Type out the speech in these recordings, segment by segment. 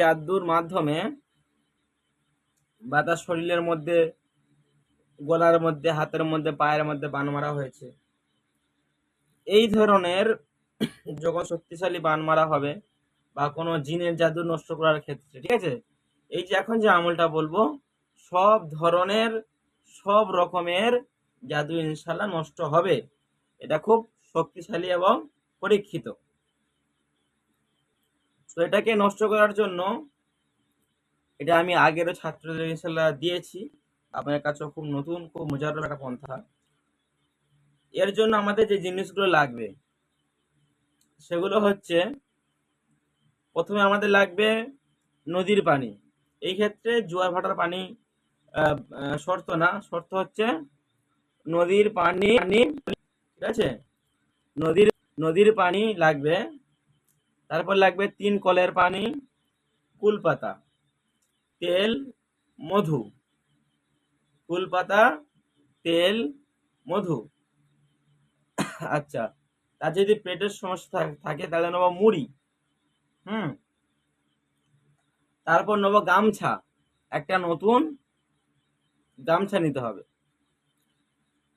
জাদুর মাধ্যমে বা তার শরীরের মধ্যে, গলার মধ্যে, হাতের মধ্যে, পায়ের মধ্যে বান মারা হয়েছে। এই ধরনের যখন শক্তিশালী বান মারা হবে বা কোনো জিনের জাদু নষ্ট করার ক্ষেত্রে, ঠিক আছে? এই যে এখন যে আমলটা বলব, সব ধরনের, সব রকমের জাদু ইনশাল্লাহ নষ্ট হবে। এটা খুব শক্তিশালী এবং পরীক্ষিত। তো এটাকে নষ্ট করার জন্য এটা আমি আগেরও ছাত্রদের ইনশাল্লাহ দিয়েছি। আপনার কাছে খুব নতুন, খুব মজার একটা পন্থা। এর জন্য আমাদের যে জিনিসগুলো লাগবে, সেগুলো হচ্ছে প্রথমে আমাদের লাগবে নদীর পানি। এই ক্ষেত্রে জোয়ার ভাটার পানি শর্ত না। শর্ত হচ্ছে নদীর পানি, ঠিক আছে? নদীর নদীর পানি লাগবে তারপর লাগবে তিন কলের পানি কুলপাতা তেল, মধু। কুলপাতা তেল, মধু। আচ্ছা তার যদি পেটের সমস্যা থাকে তাহলে নেব মুড়ি। হুম। তারপর নেব গামছা। একটা নতুন গামছা নিতে হবে।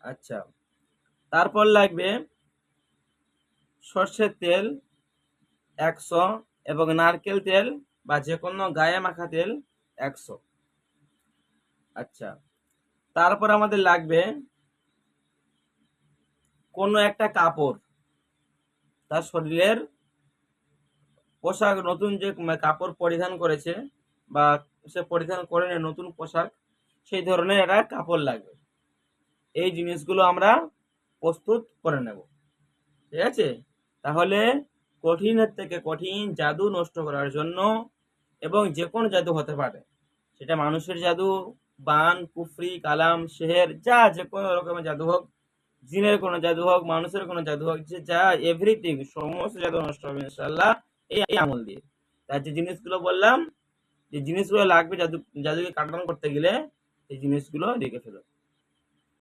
আচ্ছা তারপর লাগবে সর্ষের তেল একশো এবং নারকেল তেল বা যে কোনো গায়ে মাখা তেল একশো। আচ্ছা তারপর আমাদের লাগবে কোনো একটা কাপড়। তার শরীরের পোশাক নতুন যে কাপড় পরিধান করেছে বা সে পরিধান করে নতুন পোশাক, সেই ধরনের একটা কাপড় লাগবে। এই জিনিসগুলো আমরা প্রস্তুত করে নেব। ঠিক আছে? তাহলে কঠিনের থেকে কঠিন জাদু নষ্ট করার জন্য এবং যে কোনো জাদু হতে পারে। সেটা মানুষের জাদু, বান, কুফরি, কালাম, শেহের, যা যে কোনো রকমের জাদু হোক, জিনের কোনো জাদু হোক, মানুষের কোনো জাদু হোক, যে যা এভরিথিং সমস্ত জাদু নষ্ট হবে ইনশাল্লাহ এই আমল দিয়ে। তার যে জিনিসগুলো বললাম, যে জিনিসগুলো লাগবে জাদু, জাদুকে কাটানো করতে গেলে এই জিনিসগুলো রেখে ফেলো।